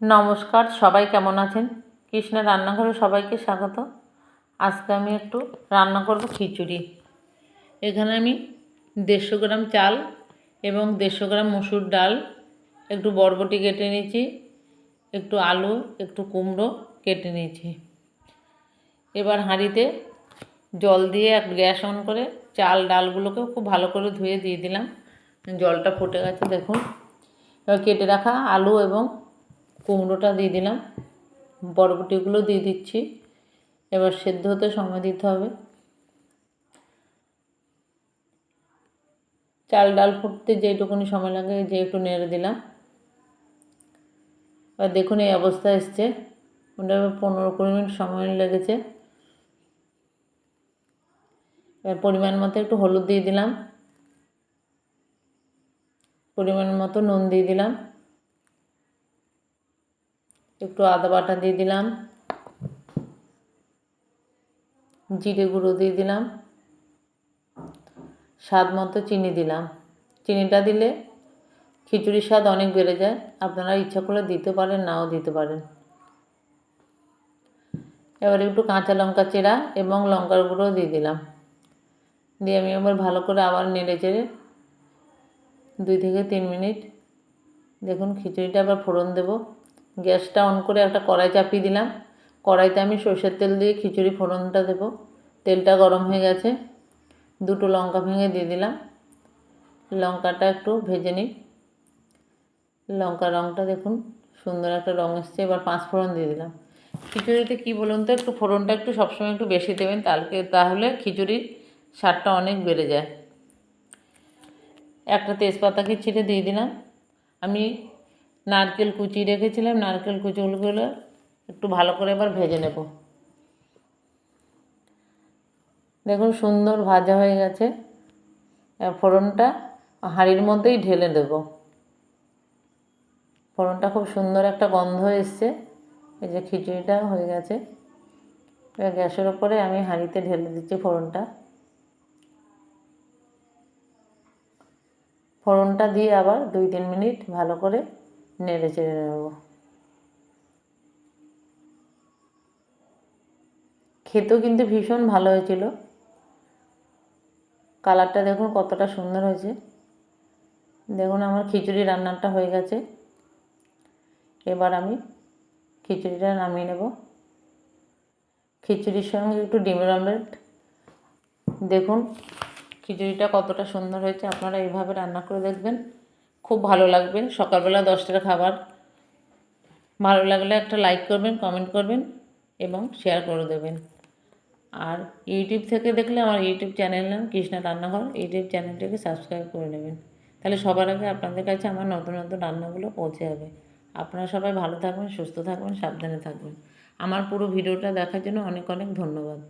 নমস্কার, সবাই কেমন আছেন? কৃষ্ণের রান্নাঘরে সবাইকে স্বাগত। আজকে আমি একটু রান্না করব খিচুড়ি। এখানে আমি দেড়শো গ্রাম চাল এবং দেড়শো গ্রাম মুসুর ডাল, একটু বরবটি কেটে নিয়েছি, একটু আলু, একটু কুমড়ো কেটে নিয়েছি। এবার হাঁড়িতে জল দিয়ে এক গ্যাস অন করে চাল ডালগুলোকে খুব ভালো করে ধুয়ে দিয়ে দিলাম। জলটা ফুটে গেছে, দেখুন। এবার কেটে রাখা আলু এবং কুমড়োটা দিয়ে দিলাম। বরবটিগুলো দিয়ে দিচ্ছি। এবার সেদ্ধ হতে সময় দিতে হবে। চাল ডাল ফুটতে যেটুকুনি সময় লাগে, যে একটু নেড়ে দিলাম। এবার দেখুন, এই অবস্থা এসছে। ওটা পনেরো কুড়ি মিনিট সময় লেগেছে। এবার পরিমাণ মতো একটু হলুদ দিয়ে দিলাম। পরিমাণ মতো নুন দিয়ে দিলাম। একটু আদা বাটা দিয়ে দিলাম। জিরে গুঁড়ো দিয়ে দিলাম। স্বাদ মতো চিনি দিলাম। চিনিটা দিলে খিচুড়ির স্বাদ অনেক বেড়ে যায়। আপনারা ইচ্ছা করলে দিতে পারেন, নাও দিতে পারেন। এবার একটু কাঁচা লঙ্কা চেরা এবং লঙ্কার গুঁড়ো দিয়ে দিলাম। দিয়ে আমি আবার ভালো করে আবার নেড়ে চেড়ে দুই থেকে তিন মিনিট দেখুন খিচুড়িটা আবার ফোড়ন দেবো। গ্যাসটা অন করে একটা কড়াই চাপিয়ে দিলাম। কড়াইতে আমি সর্ষের তেল দিয়ে খিচুড়ি ফোড়নটা দেবো। তেলটা গরম হয়ে গেছে। দুটো লঙ্কা ভেঙে দিয়ে দিলাম। লঙ্কাটা একটু ভেজে নিই। লঙ্কা রঙটা দেখুন, সুন্দর একটা রঙ এসছে। এবার পাঁচ ফোড়ন দিয়ে দিলাম। খিচুড়িতে কী বলুন তো, একটু ফোড়নটা একটু সবসময় একটু বেশি দেবেন, তাহলে তাহলে খিচুড়ির স্বাদটা অনেক বেড়ে যায়। একটা তেজপাতাকে ছিঁড়ে দিয়ে দিলাম। আমি নারকেল কুচি রেখেছিলাম, নারকেল কুচিগুলো একটু ভালো করে এবার ভেজে নেব। দেখুন সুন্দর ভাজা হয়ে গেছে। ফোড়নটা হাঁড়ির মধ্যেই ঢেলে দেব। ফোড়নটা খুব সুন্দর একটা গন্ধ এসছে। এই যে খিচুড়িটা হয়ে গেছে। গ্যাসের ওপরে আমি হাঁড়িতে ঢেলে দিচ্ছি ফোড়নটা। ফোড়নটা দিয়ে আবার দুই তিন মিনিট ভালো করে নেড়ে চেড়ে নেব। খেতেও কিন্তু ভীষণ ভালো হয়েছিল। কালারটা দেখুন কতটা সুন্দর হয়েছে। দেখুন আমার খিচুড়ি রান্নাটা হয়ে গেছে। এবার আমি খিচুড়িটা নামিয়ে নেব। খিচুড়ির সঙ্গে একটু ডিমের অমলেট। দেখুন খিচুড়িটা কতটা সুন্দর হয়েছে। আপনারা এইভাবে রান্না করে দেখবেন। খুব ভালো লাগবে। সকালবেলা দশটার খাবার। ভালো লাগলে একটা লাইক করবেন কমেন্ট করবেন এবং শেয়ার করে দেবেন। আর ইউটিউব থেকে দেখলে আমার ইউটিউব চ্যানেল নাম কৃষ্ণা রান্নাঘর। ইউটিউব চ্যানেলটাকে সাবস্ক্রাইব করে নেবেন। তাহলে সবার আগে আপনাদের কাছে আমার নতুন নতুন রান্নাগুলো পৌঁছে যাবে। আপনারা সবাই ভালো থাকবেন, সুস্থ থাকবেন, সাবধানে থাকবেন। আমার পুরো ভিডিওটা দেখার জন্য অনেক অনেক ধন্যবাদ।